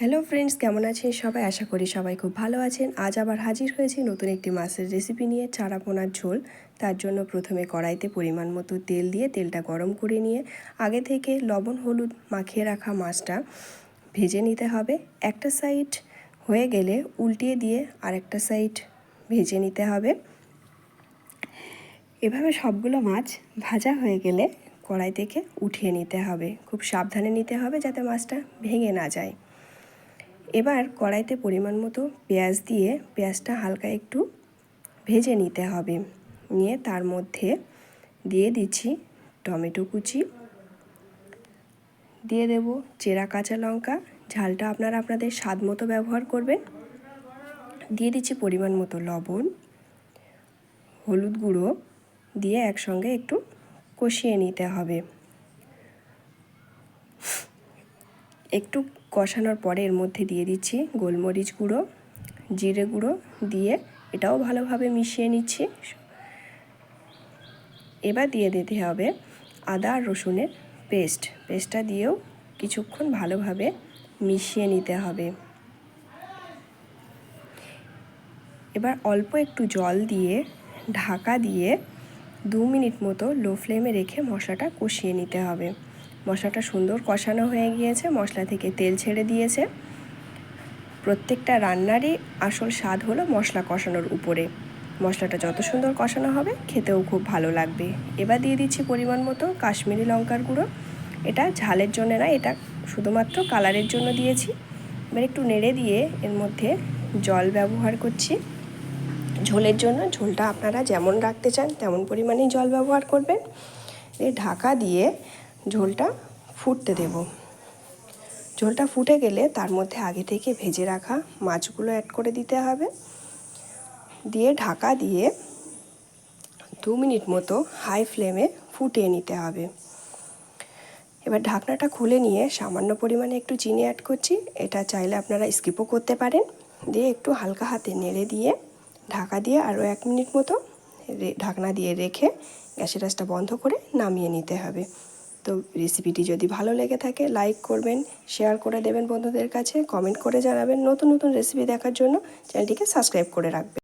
Hello friends কেমন আছেন সবাই? আশা করি সবাই খুব ভালো আছেন। আজ আবার হাজির হয়েছি নতুন একটি মাছের রেসিপি নিয়ে, চারা পোনার ঝোল। তার জন্য প্রথমে কড়াইতে পরিমাণ মতো তেল দিয়ে তেলটা গরম করে নিয়ে, আগে থেকে লবণ, হলুদ মাখিয়ে রাখা মাছটা ভেজে নিতে হবে। একটা সাইড হয়ে গেলে উল্টিয়ে দিয়ে আরেকটা সাইড ভেজে নিতে হবে। এভাবে সবগুলো মাছ ভাজা হয়ে গেলে কড়াই থেকে উঠিয়ে নিতে হবে। খুব সাবধানে নিতে হবে যাতে মাছটা ভেঙে না যায়। এবার কড়াইতে পরিমাণ মতো পেঁয়াজ দিয়ে পেঁয়াজটা হালকা একটু ভেজে নিতে হবে। নিয়ে তার মধ্যে দিয়ে দিচ্ছি টমেটো কুচি। দিয়ে দেব চেরা কাঁচা লঙ্কা। ঝালটা আপনারা আপনাদের স্বাদ মতো ব্যবহার করবেন। দিয়ে দিচ্ছি পরিমাণ মতো লবণ, হলুদ গুঁড়ো দিয়ে একসঙ্গে একটু কষিয়ে নিতে হবে। একটু কষানোর পরে এর মধ্যে দিয়ে দিচ্ছি গোলমরিচ গুঁড়ো, জিরে গুঁড়ো দিয়ে এটাও ভালোভাবে মিশিয়ে নিচ্ছি। এবার দিয়ে দিতে হবে আদা আর রসুনের পেস্ট। পেস্টটা দিয়েও কিছুক্ষণ ভালোভাবে মিশিয়ে নিতে হবে। এবার অল্প একটু জল দিয়ে, ঢাকা দিয়ে দু মিনিট মতো লো ফ্লেমে রেখে মশলাটা কষিয়ে নিতে হবে। মশলাটা সুন্দর কষানো হয়ে গিয়েছে, মশলা থেকে তেল ছেড়ে দিয়েছে। প্রত্যেকটা রান্নারই আসল স্বাদ হলো মশলা কষানোর উপরে। মশলাটা যত সুন্দর কষানো হবে, খেতেও খুব ভালো লাগবে। এবার দিয়ে দিচ্ছি পরিমাণ মতো কাশ্মীরি লঙ্কার গুঁড়ো। এটা ঝালের জন্য না, এটা শুধুমাত্র কালারের জন্য দিয়েছি। এবার একটু নেড়ে দিয়ে এর মধ্যে জল ব্যবহার করছি। ঝোলের জন্য ঝোলটা আপনারা যেমন রাখতে চান, তেমন পরিমাণেই জল ব্যবহার করবেন। ঢাকা দিয়ে ঝোলটা ফুটতে দেব। ঝোলটা ফুটে গেলে তার মধ্যে আগে থেকে ভেজে রাখা মাছগুলো অ্যাড করে দিতে হবে। দিয়ে ঢাকা দিয়ে দু মিনিট মতো হাই ফ্লেমে ফুটিয়ে নিতে হবে। এবার ঢাকনাটা খুলে নিয়ে সামান্য পরিমাণে একটু চিনি অ্যাড করছি। এটা চাইলে আপনারা স্কিপও করতে পারেন। দিয়ে একটু হালকা হাতে নেড়ে দিয়ে ঢাকা দিয়ে আরও এক মিনিট মতো ঢাকনা দিয়ে রেখে গ্যাসের রাসটা বন্ধ করে নামিয়ে নিতে হবে। তো রেসিপিটি যদি ভালো লেগে থাকে লাইক করবেন শেয়ার করে দেবেন বন্ধুদের কাছে কমেন্ট করে জানাবেন নতুন নতুন রেসিপি দেখার জন্য চ্যানেলটিকে সাবস্ক্রাইব করে রাখবেন।